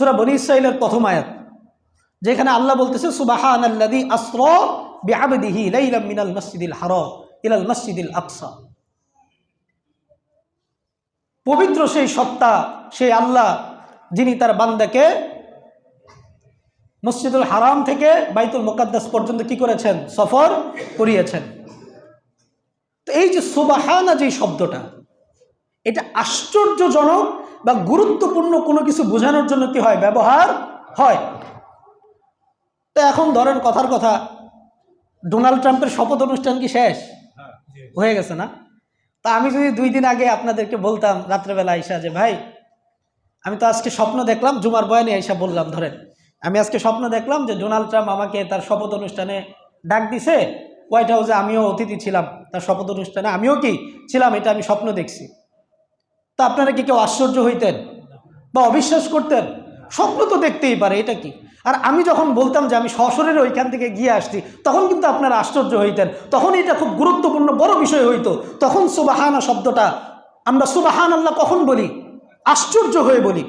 সুরা বনি ইসরাইলের প্রথম আয়াত, যেখানে আল্লাহ বলতেছে সুবাহান আল্লাদি আসর বিআবদিহি লাইলাম মিনাল মসজিদিল হারাম ইলাল মসজিদিল আকসা। পবিত্র সেই সত্তা, সেই আল্লাহ, যিনি তার বান্দাকে মসজিদুল হারাম থেকে বাইতুল মোকাদ্দাস পর্যন্ত কি করেছেন? সফর করিয়েছেন। তো এই যে সুবাহানা যে শব্দটা, এটা আশ্চর্যজনক বা গুরুত্বপূর্ণ কোনো কিছু বোঝানোর জন্য কি হয়? ব্যবহার হয়। তো এখন ধরেন কথার কথা ডোনাল্ড ট্রাম্পের শপথ অনুষ্ঠান কি শেষ? হয়ে গেছে না? তা আমি যদি দুই দিন আগে আপনাদেরকে বলতাম রাত্রেবেলা আইসা যে ভাই আমি তো আজকে স্বপ্ন দেখলাম জুমার বয়ানে আইসা বললাম ধরেন। আমি আজকে স্বপ্ন দেখলাম যে ডোনাল্ড ট্রাম্প আমাকে তার শপথ অনুষ্ঠানে ডাক দিছে। হোয়াইট হাউসে আমিও অতিথি ছিলাম। তার শপথ অনুষ্ঠানে আমিও কি ছিলাম এটা আমি স্বপ্ন দেখছি। তা আপনারা কি কেউ আশ্চর্য হইতেন? বা অবিশ্বাস করতেন? স্বপ্ন তো দেখতেই পারে, এটা কি? আর আমি যখন বলতাম যে আমি সশরের ওইখান থেকে গিয়ে আসছি, তখন কিন্তু আপনারা আশ্চর্য হইতেন। তখন এটা খুব গুরুত্বপূর্ণ, বড় বিষয় হইতো। তখন সুবাহানা শব্দটা আমরা সুবাহান আল্লাহ কখন বলি? আশ্চর্য হয়ে বলি।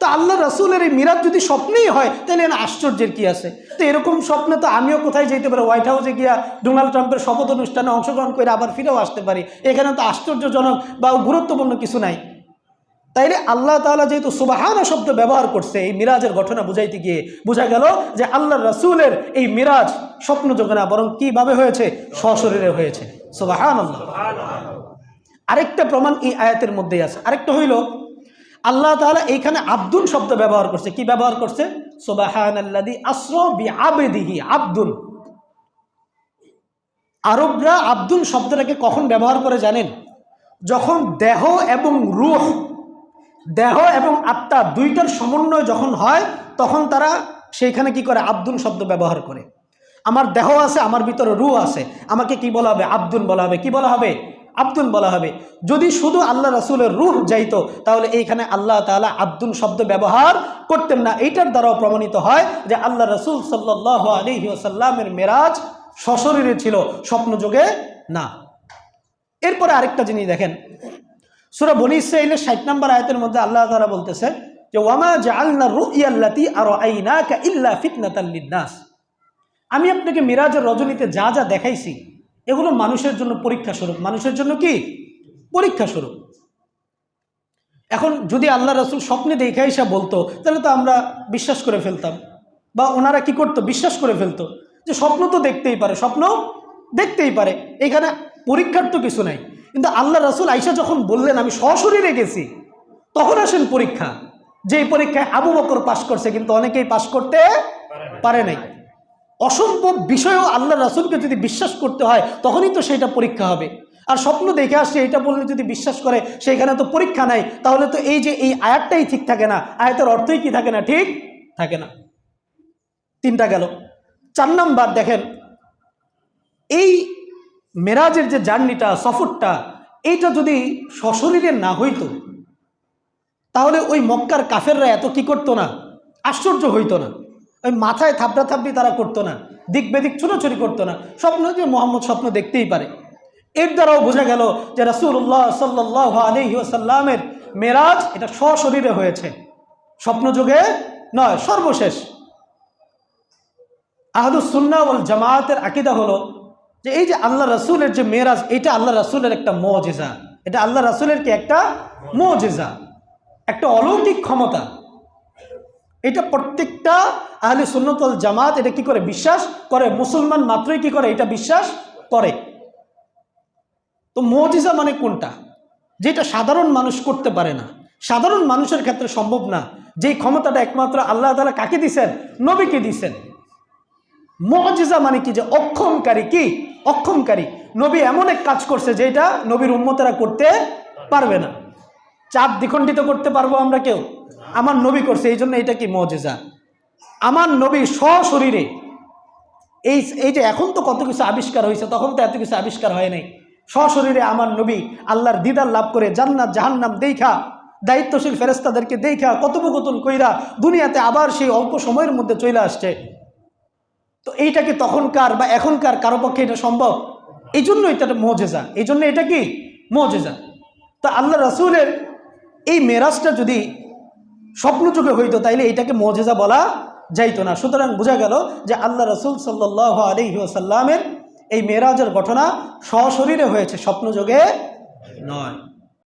তো আল্লাহ রসুলের এই মিরাজ যদি স্বপ্নেই হয়, তাহলে এর আশ্চর্যের কি আছে? তো এরকম স্বপ্নে তো আমিও কোথায় যেতে পারি? হোয়াইট হাউসে গিয়া ডোনাল্ড ট্রাম্পের শপথ অনুষ্ঠানে অংশগ্রহণ করে আবার ফিরেও আসতে পারি। এখানে তো আশ্চর্যজনক বা গুরুত্বপূর্ণ কিছু নাই। তাইলে আল্লাহ তাআলা যেহেতু সুবাহানা শব্দ ব্যবহার করছে, এই মিরাজের ঘটনা বুঝাইতে গিয়ে বোঝা গেল যে আল্লাহ রসুলের এই মিরাজ স্বপ্নযোগে না বরং কীভাবে হয়েছে? সশরীরে হয়েছে। সুবাহান আরেকটা প্রমাণ এই আয়াতের মধ্যেই আছে। আরেকটা হইল, আল্লাহ তাআলা এইখানে আব্দুল শব্দ ব্যবহার করছে। কি ব্যবহার করছে? সুবাহান আল্লাদি আশ্র বি আবেদিহি আব্দুল আরবরা আব্দুল শব্দটাকে কখন ব্যবহার করে জানেন? যখন দেহ এবং রুহ দেহ এবং আত্মা দুইটার সমন্বয় যখন হয়, তখন তারা সেইখানে কি করে? আব্দুল শব্দ ব্যবহার করে। আমার দেহ আছে, আমার ভিতরে রু আছে। আমাকে কি বলা হবে? আব্দুল বলা হবে। কি বলা হবে? আব্দুল বলা হবে। যদি শুধু আল্লাহ রাসুলের রুহ যাইতো, তাহলে এইখানে আল্লাহ তালা আব্দুল শব্দ ব্যবহার করতেন না। এইটার দ্বারাও প্রমাণিত হয় যে আল্লাহ রসুল সাল্লাহ আলহি আসাল্লামের মেরাজ সশরীরে ছিল, স্বপ্নযোগে না। এরপরে আরেকটা জিনিস দেখেন। সুরা বনি ইসরাইলের ষাট নম্বর আয়তের মধ্যে আল্লাহ তারা বলতেছে যে, ওয়ামা জাআলনা রুইয়াল্লাতি আর আইনাকা ইল্লা ফিতনাতাল লিন্নাস। আমি আপনাকে মিরাজের রজনীতে যা যা দেখাইছি, এগুলো মানুষের জন্য পরীক্ষা স্বরূপ। মানুষের জন্য কি? পরীক্ষা স্বরূপ। এখন যদি আল্লাহ রসুল স্বপ্নে দেখে এসে বলতো, তাহলে তো আমরা বিশ্বাস করে ফেলতাম। বা ওনারা কি করতো? বিশ্বাস করে ফেলতো। যে স্বপ্ন তো দেখতেই পারে, স্বপ্ন দেখতেই পারে। এখানে পরীক্ষার তো কিছু নাই। কিন্তু আল্লাহ রসুল আইসা যখন বললেন, আমি সশরীরে গেছি তখন আসেন পরীক্ষা। যে পরীক্ষায় আবু বকর পাশ করছে, কিন্তু অনেকেই পাশ করতে পারে নাই। অসম্ভব বিষয়েও আল্লাহ রাসুলকে যদি বিশ্বাস করতে হয়, তখনই তো সেটা পরীক্ষা হবে। আর স্বপ্ন দেখে আসছে এটা বললে যদি বিশ্বাস করে, সেখানে তো পরীক্ষা নাই তাহলে তো এই যে এই আয়াতটাই ঠিক থাকে না। আয়াতের অর্থই কি থাকে না? ঠিক থাকে না। তিনটা গেল। চার নাম্বার দেখেন এই মেরাজের যে জার্নিটা, সফরটা, এইটা যদি সশরীরে না হইতো, তাহলে ওই মক্কার কাফেররা এত কি করতো না? আশ্চর্য হইতো না। ওই মাথায় থাপড়া থাপড়ি তারা করতো না, দিক বেদিক ছোটাছুটি করতো না। স্বপ্ন যে মোহাম্মদ স্বপ্ন দেখতেই পারে। এর দ্বারাও বোঝা গেল যে রাসুল্লাহ সাল্লাহ আলহি আসাল্লামের মেরাজ এটা সশরীরে হয়েছে। স্বপ্নযোগে নয়, সর্বশেষ। আহদুসুন্না জামায়াতের আকিদা হলো যে এই যে আল্লাহ রসুলের যে মেরাজ এটা আল্লাহ রসুলের একটা মজেজা। এটা আল্লাহ রসুলের কি একটা মজেজা? একটা অলৌকিক ক্ষমতা। এটা প্রত্যেকটা আহলে সুন্নতল জামাত এটা কি করে? বিশ্বাস করে। মুসলমান মাত্রই কি করে? এটা বিশ্বাস করে। তো মজিজা মানে কোনটা? যেটা সাধারণ মানুষ করতে পারে না। সাধারণ মানুষের ক্ষেত্রে সম্ভব না। যেই ক্ষমতাটা একমাত্র আল্লাহ তালা কাকে দিছেন? নবীকে দিছেন। মজিজা মানে কি? যে অক্ষমকারী কি? অক্ষমকারী। নবী এমন এক কাজ করছে যেটা নবীর উন্মতেরা করতে পারবে না। চাঁদ দ্বিখণ্ডিত করতে পারব আমরা কেউ? আমার নবী করছে, এই জন্য এটা কি মজেজা? আমার নবী সশরীরে, এই এই যে এখন তো কত কিছু আবিষ্কার হয়েছে, তখন তো এত কিছু আবিষ্কার হয় নাই। সশরীরে আমার নবী আল্লাহর দিদার লাভ করে জান্নাত, জাহান্নাম দেখা, দায়িত্বশীল ফেরেস্তাদেরকে দেখা, কথোপকথন কইরা দুনিয়াতে আবার সেই অল্প সময়ের মধ্যে চলে আসছে। তো এইটা কি তখনকার বা এখনকার কারও পক্ষে এটা সম্ভব? এই জন্য এটা মজেজা। এই জন্য এটা কি? মজেজা। তা আল্লাহ রাসুলের এই মেরাজটা যদি স্বপ্নযুগে হইতো, তাইলে এটাকে মজেজা বলা যাইতো না। সুতরাং বোঝা গেল যে আল্লাহ রসুল সাল্লাহ আলহি আসাল্লামের এই মেরাজের ঘটনা সশরীরে হয়েছে স্বপ্নযোগে নয়।